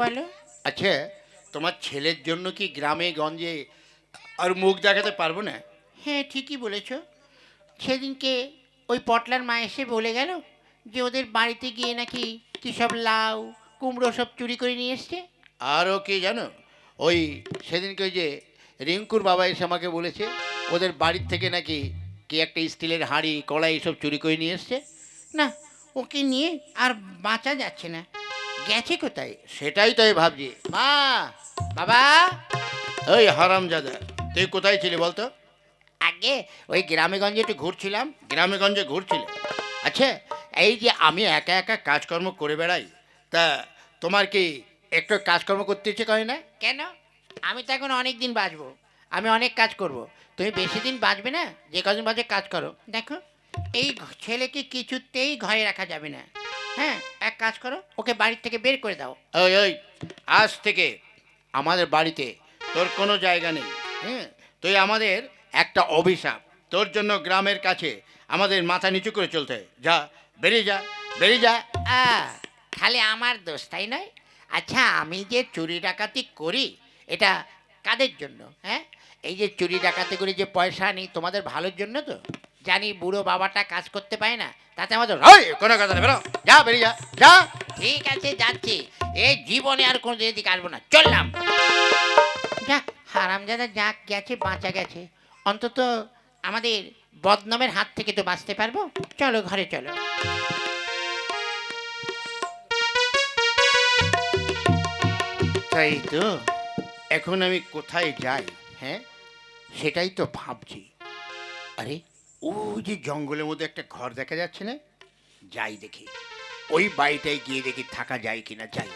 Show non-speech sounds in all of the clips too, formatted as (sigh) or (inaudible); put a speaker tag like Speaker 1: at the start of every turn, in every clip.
Speaker 1: বলো।
Speaker 2: আচ্ছা তোমার ছেলের জন্য কি গ্রামে গঞ্জে আর মুখ দেখাতে পারব না?
Speaker 1: হ্যাঁ ঠিকই বলেছ। সেদিনকে ওই পটলার মা এসে বলে গেল যে ওদের বাড়িতে গিয়ে নাকি কী সব লাউ কুমড়ো সব চুরি করে নিয়ে এসছে।
Speaker 2: আরও কে জানো? ওই সেদিনকে ওই যে রিঙ্কুর বাবা এসে আমাকে বলেছে ওদের বাড়ির থেকে নাকি কি একটা স্টিলের হাঁড়ি কড়াই সব চুরি করে নিয়ে এসছে।
Speaker 1: না ওকে নিয়ে আর বাঁচা যাচ্ছে না। গেছে কোথায়?
Speaker 2: সেটাই তো আমি ভাবছি। মা
Speaker 1: বাবা?
Speaker 2: ওই হারামজাদা তুই কোথায় ছিলি বলতো?
Speaker 1: আগে ওই গ্রামেগঞ্জে একটু ঘুরছিলাম।
Speaker 2: গ্রামেগঞ্জে ঘুরছিলে? আচ্ছা এই যে আমি একা একা কাজকর্ম করে বেড়াই তা তোমার কি একটু কাজকর্ম করতে ইচ্ছে করে না?
Speaker 1: কেন? আমি তো এখন অনেক দিন বাঁচবো। আমি অনেক কাজ করব। তুমি বেশি দিন বাঁচবে না? যে কদিন বাজে কাজ করো। দেখো এই ছেলেকে কিছুতেই ঘরে রাখা যাবে না। হ্যাঁ এক কাজ করো ওকে বাড়ির থেকে বের করে দাও।
Speaker 2: ওই ওই আজ থেকে আমাদের বাড়িতে তোর কোনো জায়গা নেই। হ্যাঁ তুই আমাদের একটা অভিশাপ। তোর জন্য গ্রামের কাছে আমাদের মাথা নিচু করে চলতে হয়। যা বেরিয়ে যা বেরিয়ে যা।
Speaker 1: খালি আমার দোষ তাই নয়? আচ্ছা আমি যে চুরি ডাকাতি করি এটা কাদের জন্য হ্যাঁ? এই যে চুরি ডাকাতি করে যে পয়সা আনি তোমাদের ভালোর জন্য তো? জানি বুড়ো বাবাটা কাজ করতে পারে না তাতে আমাদের
Speaker 2: ওই কোনো কথা নেই বেরো। যা বেরিয়ে যা যা।
Speaker 1: ঠিক আছে যাচ্ছি। এই জীবনে আর কোনো দিকে আসব না চললাম। যাক হারামজাদা যা গেছে বাঁচা গেছে। অন্তত আমাদের বদনামের হাত থেকে তো বাঁচতে পারব। চলো ঘরে চলো।
Speaker 2: তাই তো এখন আমি কোথায় যাই হ্যাঁ? সেটাই তো ভাবছি। আরে ওই যে জঙ্গলের মধ্যে একটা ঘর দেখা যাচ্ছে না? যাই দেখি। ওই বাড়িটায় গিয়ে দেখি থাকা যায় কিনা যাই।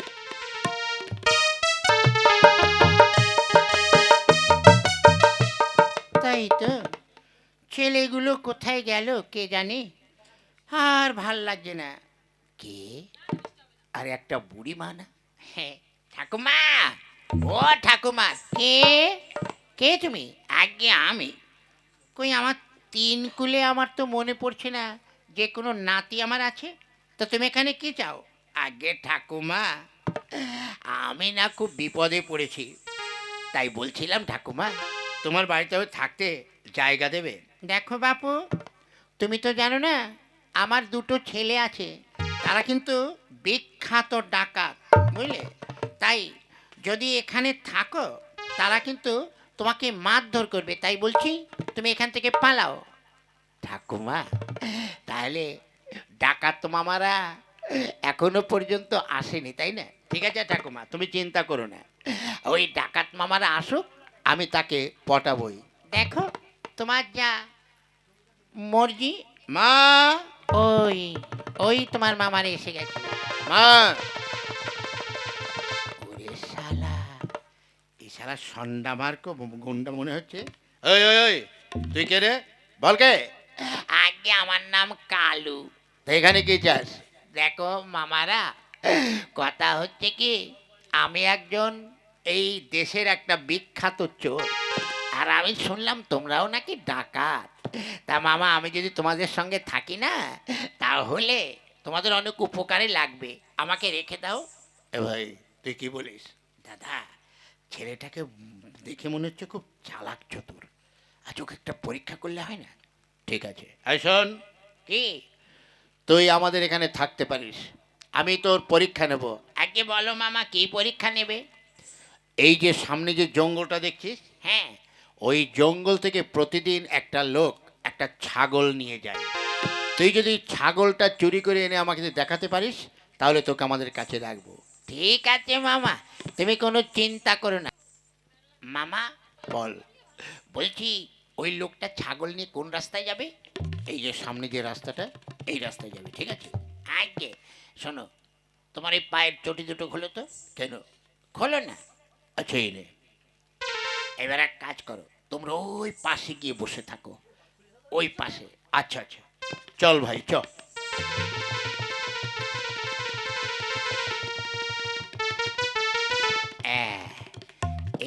Speaker 1: তাই তো। ছেলেগুলো কোথায় গেল কে জানে? আর ভালো লাগছে না। কে? আর একটা বুড়ি মা না? হ্যাঁ ঠাকুমা! ও ঠাকুমা কে? কে তুমি? আগে আমি। কই আমার তিন কুলে আমার তো মনে পড়ছে না যে কোনো নাতি আমার আছে। তো তুমি এখানে কি চাও? আগে ঠাকুমা আমি না খুব বিপদে পড়েছি। তাই বলছিলাম ঠাকুমা
Speaker 2: তোমার বাড়িতে আমি থাকতে জায়গা দেবে।
Speaker 1: দেখো বাপু তুমি তো জানো না আমার দুটো ছেলে আছে। তারা কিন্তু বিখ্যাত ডাকাত বুঝলে? তাই যদি এখানে থাকো তারা কিন্তু তোমাকে মারধর করবে তাই বলছি তুমি এখান থেকে পালাও। ঠাকুমা তাহলে ডাকাত তো মামারা এখনও পর্যন্ত আসেনি তাই না? ঠিক আছে ঠাকুমা তুমি চিন্তা করো না। ওই ডাকাত মামারা আসুক আমি তাকে পটাবই। দেখো তোমার যা মর্জি
Speaker 2: মা!
Speaker 1: ওই ওই তোমার মামার এসে গেছে।
Speaker 2: মা! সারা সন্ডা মার্কো গুন্ডা মনে হচ্ছে। ওই ওই ওই তুই কে রে? বল কে?
Speaker 1: আগে আমার নাম কালু।
Speaker 2: তো এখানে কি চাস?
Speaker 1: দেখো মামারা কথা হচ্ছে কি আমি একজন এই দেশের একটা বিখ্যাত চোর। আর আমি শুনলাম তোমরাও নাকি ডাকাত। তা মামা আমি যদি তোমাদের সঙ্গে থাকি না তাহলে তোমাদের অনেক উপকারে লাগবে। আমাকে রেখে দাও।
Speaker 2: এ ভাই তুই কি বলিস?
Speaker 1: দাদা ছেলেটাকে দেখে মনে হচ্ছে খুব চালাক চতুর। আজ ওকে একটা পরীক্ষা করলে হয় না?
Speaker 2: ঠিক আছে। শোন।
Speaker 1: কি?
Speaker 2: তুই আমাদের এখানে থাকতে পারিস। আমি তোর পরীক্ষা নেব।
Speaker 1: আগে বলো মামা কি পরীক্ষা নেবে?
Speaker 2: এই যে সামনে যে জঙ্গলটা দেখছিস
Speaker 1: হ্যাঁ।
Speaker 2: ওই জঙ্গল থেকে প্রতিদিন একটা লোক একটা ছাগল নিয়ে যায়। তুই যদি ছাগলটা চুরি করে এনে আমাকে দেখাতে পারিস তাহলে তোকে আমাদের কাছে রাখব।
Speaker 1: ঠিক আছে মামা। তুমি কোনো চিন্তা করো না। মামা
Speaker 2: বল।
Speaker 1: বলছি ওই লোকটা ছাগল নিয়ে কোন রাস্তায় যাবে?
Speaker 2: এই যে সামনে যে রাস্তাটা এই রাস্তায় যাবে ঠিক আছে?
Speaker 1: আগে শোনো তোমার এই পায়ের চটি দুটো খোলো তো।
Speaker 2: কেন?
Speaker 1: খোলো না।
Speaker 2: আচ্ছা এই নে।
Speaker 1: এবার এক কাজ করো তোমরা ওই পাশে গিয়ে বসে থাকো। ওই পাশে।
Speaker 2: আচ্ছা আচ্ছা। চল ভাই চল।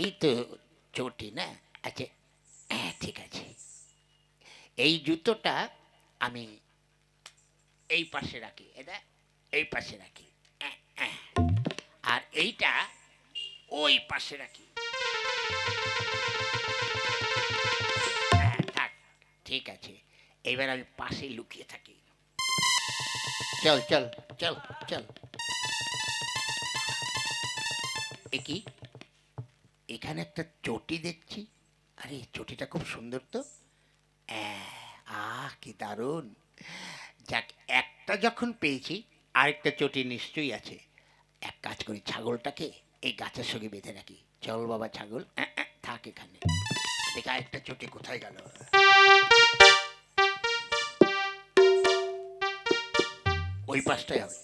Speaker 1: এই তো চটি না? আচ্ছা হ্যাঁ ঠিক আছে। এই জুতোটা আমি এই পাশে রাখি এটা এই পাশে রাখি আহ, আহ। আর এইটা ওই পাশে রাখি। হ্যাঁ, থাক ঠিক আছে। এবার আমি পাশে লুকিয়ে থাকি। চল চল। চল চল। এ কি? এখানে একটা চটি দেখছি। আরে চটিটা খুব সুন্দর তো। আহ, কি দারুণ। যাক একটা যখন পেয়েছি আরেকটা চটি নিশ্চয়ই আছে। এক কাজ করি ছাগলটাকে এই গাছের সঙ্গে বেঁধে রাখি। চল বাবা ছাগল থাক এখানে। দেখ আরেকটা চটি কোথায় গেল? ওই পাশটাই হবে।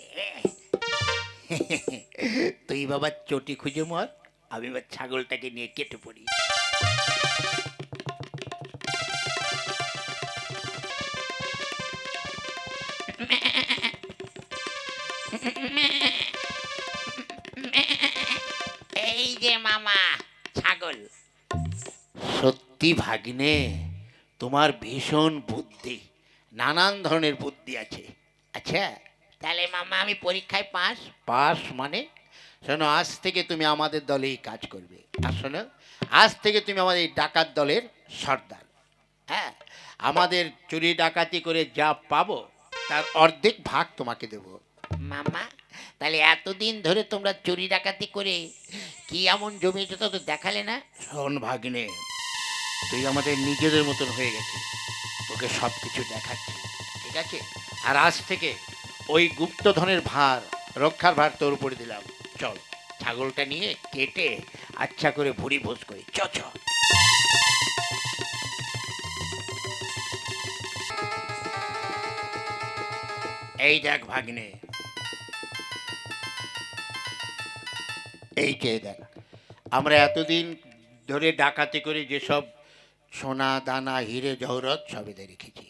Speaker 1: (laughs) তুই বাবা চটি খুঁজে মর। আমি এবার ছাগলটাকে নিয়ে কেটে পড়ি। এই যে মামা ছাগল। সত্যি ভাগ্নে তোমার ভীষণ বুদ্ধি নানান ধরনের বুদ্ধি আছে। আচ্ছা। তাহলে মামা আমি পরীক্ষায় পাস পাস মানে? শোনো, আজ থেকে তুমি আমাদের দলেই কাজ করবে। আর শোনো, আজ থেকে তুমি আমাদের এই ডাকাত দলের সর্দার। হ্যাঁ আমাদের চুরি ডাকাতি করে যা পাবো, তার অর্ধেক ভাগ তোমাকে দেবো। মামা, তাহলে এতদিন ধরে তোমরা চুরি ডাকাতি করে কি এমন জমিয়েছো তা দেখালে না? শোন ভাগ্নে, তুই আমাদের নিজেদের মতন হয়ে গেছিস তোকে সব কিছু দেখাচ্ছি, ঠিক আছে? আর আজ থেকে ওই গুপ্তধনের ভার, রক্ষার ভার তোর উপরে দিলাম। চল, ছাগলটা নিয়ে কেটে আচ্ছা করে ভুড়ি ভোজ করি। চ চ। এই দেখ ভাগ্নে। এই যে দেখ, আমরা এতদিন ধরে ডাকাতি করে যেসব সোনা, দানা, হিরে, জহরত সবেদে রেখেছি।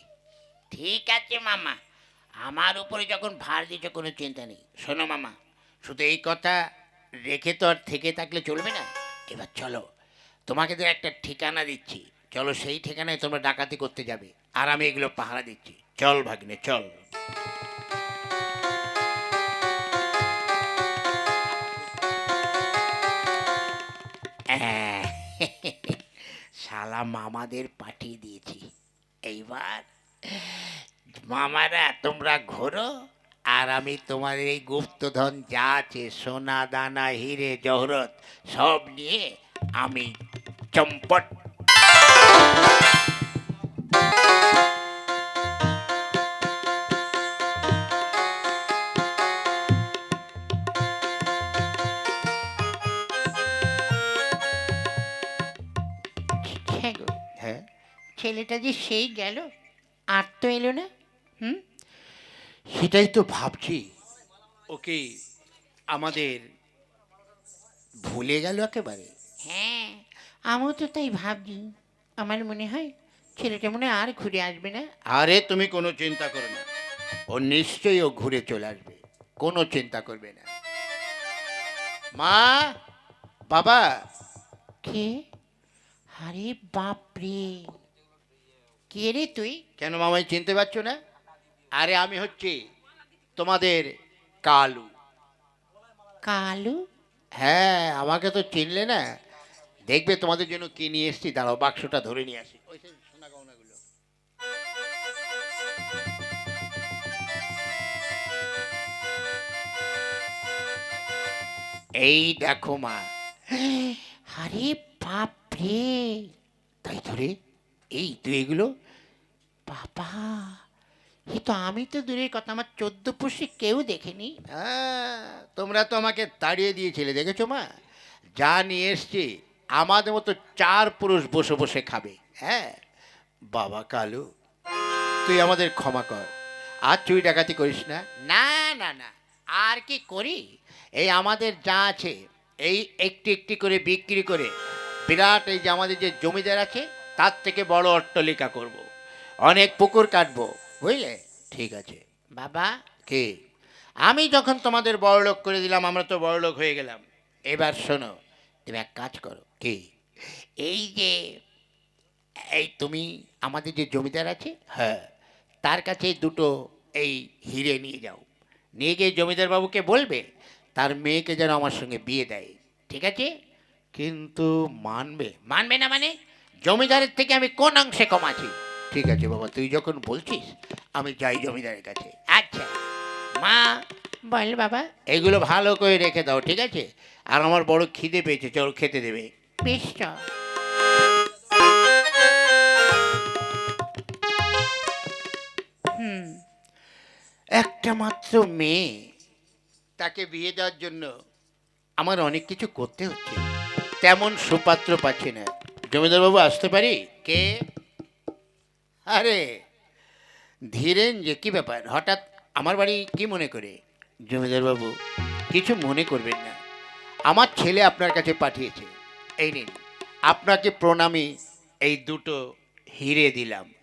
Speaker 1: ঠিক আছে মামা, আমার উপরে যখন ভার দিচ্ছে কোনো চিন্তা নেই। শোনো মামা শুধু এই কথা রেখে তো আর থেকে থাকলে চলবে না। এবার চলো তোমাকে তো একটা ঠিকানা দিচ্ছি। চলো সেই ঠিকানায় তোমরা ডাকাতি করতে যাবে। আর আমি এগুলো পাহারা দিচ্ছি। চল ভাগ্নে চল। আহ, শালা মামাদের পাঠিয়ে দিয়েছি। এইবার মামারা তোমরা ঘোরো। আর আমি তোমার এই গুপ্তধন যা আছে সোনা দানা হিরে জহরত সব নিয়ে আমি চম্পট। হ্যাঁ? ছেলেটা যে সেই গেল আর তো এলো না? হুম? সেটাই তো ভাবছি। ওকে আমাদের ভুলে গেল একেবারে? হ্যাঁ আমিও তো তাই ভাবছি। আমার মনে হয় ছেলেটা মনে আর ঘুরে আসবে না। আরে তুমি কোনো চিন্তা করো না। ও নিশ্চয়ই ও ঘুরে চলে আসবে। কোনো চিন্তা করবে না। মা বাবা। কে? আরে বাপরে। কে রে তুই? কেন মামাই চিনতে পারছ না? আরে আমি হচ্ছি তোমাদের কালু। কালু? হ্যাঁ আমাকে তো চিনলে না। দেখবে তোমাদের জন্য কি নিয়ে এসছি। দাঁড়াও বাক্সটা ধরে নিয়ে আসি। ওই সোনা গহনাগুলো। এই দেখো মা। আরে বাপ রে তাই তো রে। এই তুই এগুলো? বাবা। এ তো আমি তো দূরের কথা আমার চোদ্দ পুষে কেউ দেখেনি। হ্যাঁ তোমরা তো আমাকে তাড়িয়ে দিয়েছিলে দেখেছ মা? যা নিয়ে এসছি আমাদের মতো চার পুরুষ বসে বসে খাবে হ্যাঁ? বাবা কালু তুই আমাদের ক্ষমা কর। আর চুরি ডাকাতি করিস না। না না না আর কি করি? এই আমাদের যা আছে এই একটি একটি করে বিক্রি করে বিরাট এই যে আমাদের যে জমিদার আছে তার থেকে বড় অট্টলিকা করব। অনেক পুকুর কাটবো বুঝলে? ঠিক আছে। বাবা? কে? আমি যখন তোমাদের বড়লোক করে দিলাম আমরা তো বড়লোক হয়ে গেলাম। এবার শোনো তুমি এক কাজ করো কি? এই যে এই তুমি আমাদের যে জমিদার আছে হ্যাঁ। তার কাছে দুটো এই হিরে নিয়ে যাও। নিয়ে গিয়ে জমিদার বাবুকে বলবে তার মেয়েকে যেন আমার সঙ্গে বিয়ে দেয়। ঠিক আছে?
Speaker 2: কিন্তু মানবে
Speaker 1: মানবে না মানে জমিদারের থেকে আমি কোন অংশে কম আছি?
Speaker 2: ঠিক আছে বাবা তুই যখন বলছিস আমি যাই জমিদারের কাছে।
Speaker 1: আচ্ছা মা। বল বাবা।
Speaker 2: এগুলো ভালো করে রেখে দাও ঠিক আছে? আর আমার বড় খিদে পেয়েছে চল খেতে দেবে।
Speaker 1: বেশ
Speaker 2: একটা মাত্র মেয়ে তাকে বিয়ে দেওয়ার জন্য আমার অনেক কিছু করতে হচ্ছে। তেমন সুপাত্র পাচ্ছি না। জমিদার বাবু আসতে পারি? কে? আরে ধীরেন যে কি ব্যাপার? হঠাৎ আমার বাড়ি কি মনে করে? জমিদার বাবু কিছু মনে করবেন না। আমার ছেলে আপনার কাছে পাঠিয়েছে। এই নিন, আপনাকে প্রণামী এই দুটো হিরে দিলাম।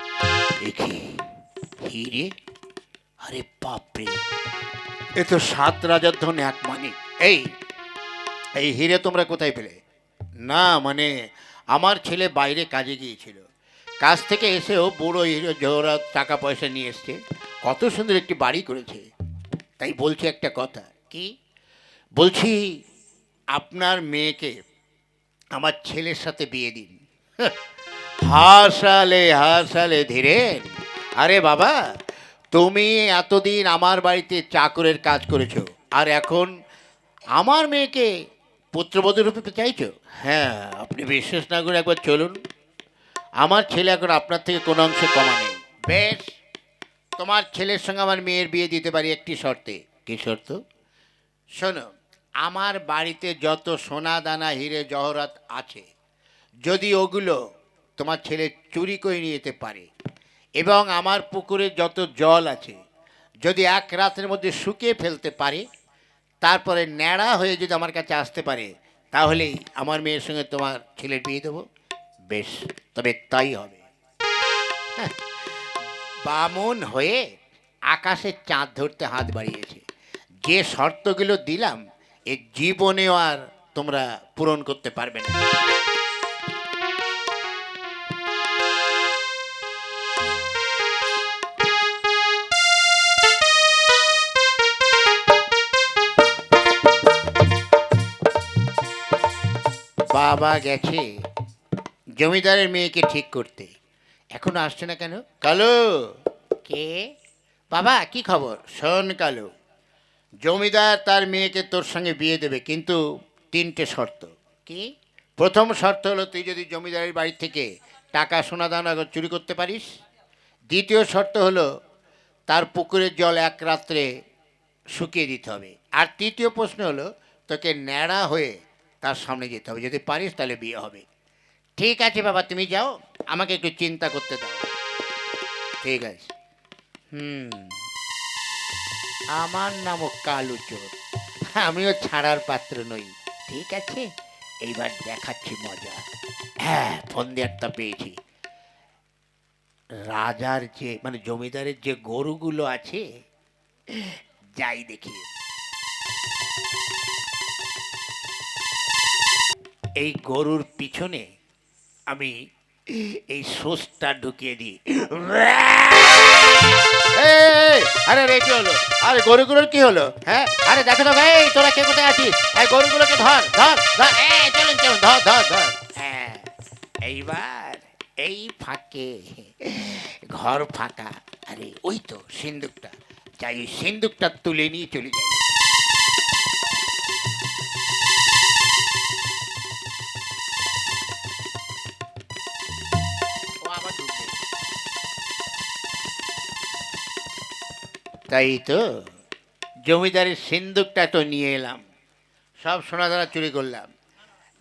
Speaker 2: দেখি, হিরে? আরে বাপরে! এ তো সাত রাজার ধন এক মানিক এই এই হিরে তোমরা কোথায় পেলে? না মানে আমার ছেলে বাইরে কাজে গিয়েছিল। কাজ থেকে এসেও বুড়ো হিরো জোহরা টাকা পয়সা নিয়ে এসছে। কত সুন্দর একটি বাড়ি করেছে। তাই বলছি একটা কথা।
Speaker 1: কি?
Speaker 2: বলছি, আপনার মেয়েকে আমার ছেলের সাথে বিয়ে দিন। হাসালে হাসালে ধীরেন। আরে বাবা, তুমি এতদিন আমার বাড়িতে চাকরের কাজ করেছ। আর এখন আমার মেয়েকে পুত্রবধূ রূপে চাইছো? হ্যাঁ আপনি বিশ্বাস না করে একবার চলুন। আমার ছেলে এখন আপনার থেকে কোনো অংশে কমা নেই। বেশ তোমার ছেলের সঙ্গে আমার মেয়ের বিয়ে দিতে পারি একটি শর্তে। কী শর্ত? শোনো আমার বাড়িতে যত সোনা দানা হিরে জহরত আছে যদি ওগুলো তোমার ছেলে চুরি করে নিয়ে যেতে পারে এবং আমার পুকুরে যত জল আছে যদি এক রাতের মধ্যে শুকিয়ে ফেলতে পারে তারপরে ন্যাড়া হয়ে যদি আমার কাছে আসতে পারে তাহলেই আমার মেয়ের সঙ্গে তোমার ছেলের বিয়ে দেবো। বেশ তবে তাই হবে। হ্যাঁ, বামন হয়ে আকাশে চাঁদ ধরতে হাত বাড়িয়েছে। যে শর্তগুলো দিলাম এ জীবনেও আর তোমরা পূরণ করতে পারবে না। বাবা গেছে। জমিদারের মেয়েকে ঠিক করতে। এখনও আসছে না কেন? কালো!
Speaker 1: কে?
Speaker 2: বাবা কি খবর? শোন কালো জমিদার তার মেয়েকে তোর সঙ্গে বিয়ে দেবে কিন্তু তিনটে শর্ত।
Speaker 1: কি?
Speaker 2: প্রথম শর্ত হলো তুই যদি জমিদারের বাড়ি থেকে টাকা সোনা দানা চুরি করতে পারিস। দ্বিতীয় শর্ত হলো তার পুকুরের জল এক রাত্রে শুকিয়ে দিতে হবে। আর তৃতীয় প্রশ্ন হলো তোকে ন্যাড়া হয়ে তার সামনে যেতে হবে। যদি পারিস তাহলে বিয়ে হবে। ঠিক আছে বাবা, তুমি যাও, আমাকে একটু চিন্তা করতে দাও। ঠিক আছে। হুম। আমার নামও কালু চোর। আমিও ছাড়ার পাত্র নই। ঠিক আছে? এইবার দেখাচ্ছি মজা। হ্যাঁ ফোন দেওয়ারটা পেয়েছি। রাজার যে মানে জমিদারের যে গরুগুলো আছে, যাই দেখি। এই গরুর পিছনে আমি এই সোসটা ঢুকিয়ে দিই। এই, আরে রে কি হলো? আরে গরুগুলোর কি হলো? হ্যাঁ? আরে দেখো তো ভাই তোরা কে কোথায় আছিস? এই গরুগুলোকে ধর ধর ধর। এই চলুন চলুন ধর ধর ধর। হ্যাঁ এইবার এই ফাঁকে ঘর ফাঁকা। আরে ওই তো সিন্দুকটা। যাই সিন্দুকটা তুলে নিয়ে চলে যাই। তাই তো? জমিদারের সিন্দুকটা তো নিয়ে এলাম। সব সোনাদানা চুরি করলাম।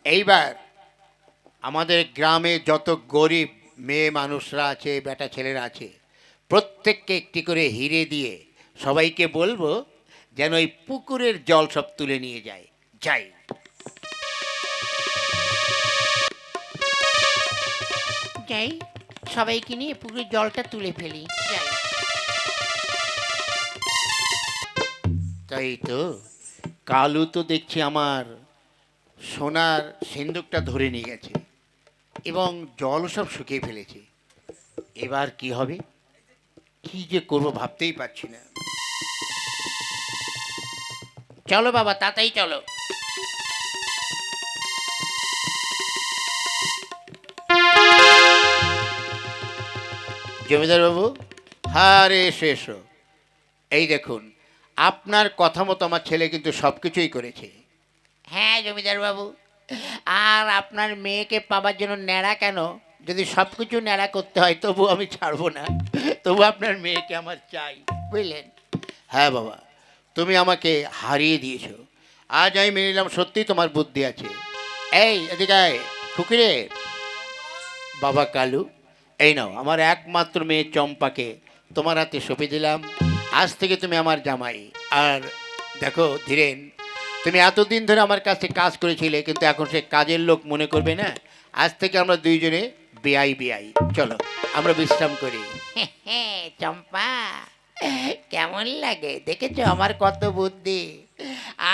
Speaker 2: এইবার আমাদের গ্রামে যত গরিব মেয়ে মানুষরা আছে, বেটা ছেলেরা আছে, প্রত্যেককে একটি করে হিরে দিয়ে সবাইকে বলব যেন ওই পুকুরের জল সব তুলে নিয়ে যায়। যাই।
Speaker 1: যাই, সবাইকে নিয়ে পুকুরের জলটা তুলে ফেলি। যাই।
Speaker 2: তাই তো কালু তো দেখছি আমার সোনার সিন্দুকটা ধরে নিয়ে গেছে এবং জল সব শুকিয়ে ফেলেছে। এবার কি হবে? কি যে করব ভাবতেই পারছি না।
Speaker 1: চলো বাবা তাতেই চলো।
Speaker 2: জমিদার বাবু হারে এসো এসো। এই দেখুন আপনার কথা মতো আমার ছেলে কিন্তু সব কিছুই করেছে।
Speaker 1: হ্যাঁ জমিদার বাবু। আর আপনার মেয়েকে পাবার জন্য ন্যাড়া কেন? যদি সব কিছু ন্যাড়া করতে হয় তবু আমি ছাড়বো না। তবু আপনার মেয়েকে আমার চাই। বুঝলেন?
Speaker 2: হ্যাঁ বাবা। তুমি আমাকে হারিয়ে দিয়েছ। আজ আমি মেনে নিলাম সত্যি তোমার বুদ্ধি আছে। এই এদিকে খুকিরে। বাবা কালু এই নাও আমার একমাত্র মেয়ে চম্পাকে তোমার হাতে সঁপে দিলাম। আজ থেকে তুমি আমার জামাই। আর দেখো ধীরেন তুমি এতদিন ধরে আমার কাছে কাজ করেছিলে কিন্তু এখন সে কাজের লোক মনে করবে না? আজ থেকে আমরা দুইজনে বেআই বেআই। চলো আমরা বিশ্রাম করি।
Speaker 1: চম্পা কেমন লাগে? দেখেছ আমার কত বুদ্ধি।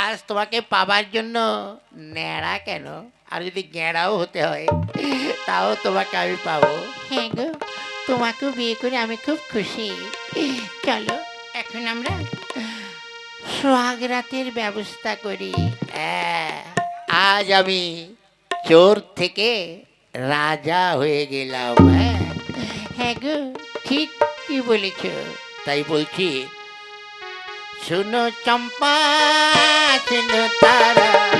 Speaker 1: আজ তোমাকে পাবার জন্য ন্যাড়া কেন? আর যদি গেঁড়াও হতে হয় তাও তোমাকে আমি পাবো। হ্যাঁ গো তোমাকেও বিয়ে করে আমি খুব খুশি। চলো এখন আমরা সোহাগ রাতের ব্যবস্থা করি। আজ আমি চোর থেকে রাজা হয়ে গেলাম হ্যাঁ? হ্যাঁ গো ঠিক কি বলেছ? তাই বলছি শুনো চম্পা শুনো তার।